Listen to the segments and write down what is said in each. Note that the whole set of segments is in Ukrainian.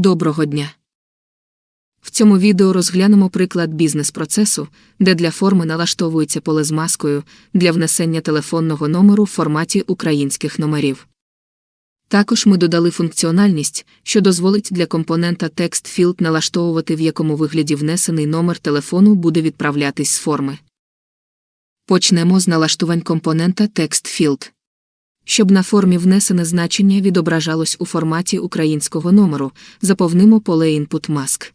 Доброго дня! В цьому відео розглянемо приклад бізнес-процесу, де для форми налаштовується поле з маскою для внесення телефонного номеру в форматі українських номерів. Також ми додали функціональність, що дозволить для компонента Text Field налаштовувати, в якому вигляді внесений номер телефону буде відправлятись з форми. Почнемо з налаштувань компонента Text Field. Щоб на формі внесене значення відображалось у форматі українського номеру, заповнимо поле Input Mask.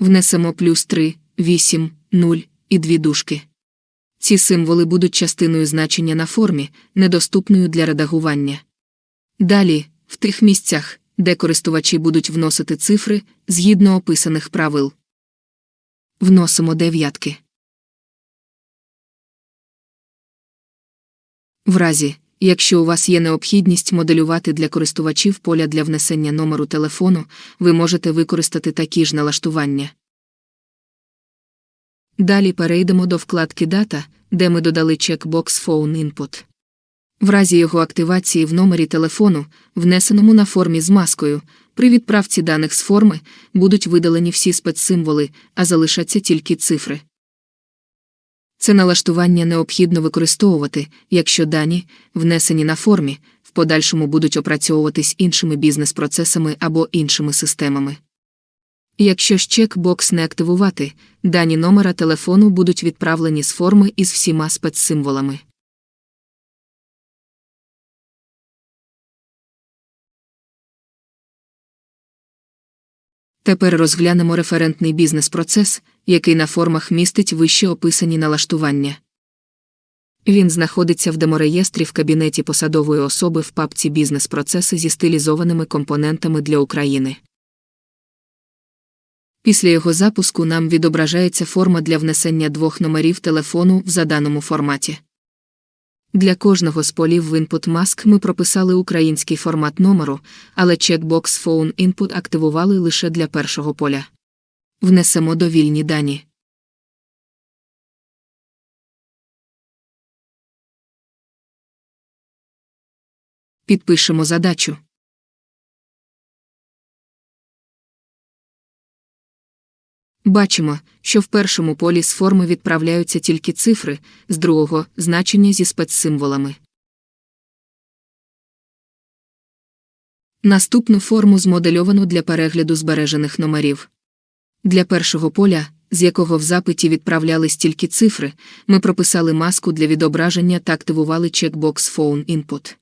Внесемо плюс 3, 8, 0 і дві дужки. Ці символи будуть частиною значення на формі, недоступною для редагування. Далі, в тих місцях, де користувачі будуть вносити цифри згідно описаних правил. Вносимо дев'ятки. В разі, якщо у вас є необхідність моделювати для користувачів поля для внесення номеру телефону, ви можете використати такі ж налаштування. Далі перейдемо до вкладки Дата, де ми додали чекбокс Phone Input. В разі його активації в номері телефону, внесеному на формі з маскою, при відправці даних з форми будуть видалені всі спецсимволи, а залишаться тільки цифри. Це налаштування необхідно використовувати, якщо дані, внесені на формі, в подальшому будуть опрацьовуватись іншими бізнес-процесами або іншими системами. Якщо ж чекбокс не активувати, дані номера телефону будуть відправлені з форми із всіма спецсимволами. Тепер розглянемо референтний бізнес-процес, який на формах містить вище описані налаштування. Він знаходиться в демореєстрі в кабінеті посадової особи в папці бізнес-процеси зі стилізованими компонентами для України. Після його запуску нам відображається форма для внесення двох номерів телефону в заданому форматі. Для кожного з полів в Input Mask ми прописали український формат номеру, але чекбокс Phone Input активували лише для першого поля. Внесемо довільні дані. Підпишемо задачу. Бачимо, що в першому полі з форми відправляються тільки цифри, з другого значення зі спецсимволами. Наступну форму змодельовано для перегляду збережених номерів. Для першого поля, з якого в запиті відправлялись тільки цифри, ми прописали маску для відображення та активували чекбокс Phone Input.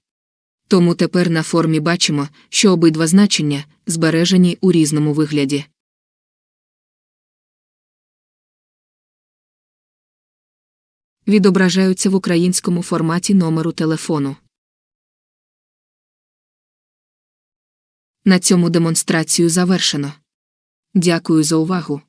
Тому тепер на формі бачимо, що обидва значення збережені у різному вигляді. Відображаються в українському форматі номеру телефону. На цьому демонстрацію завершено. Дякую за увагу.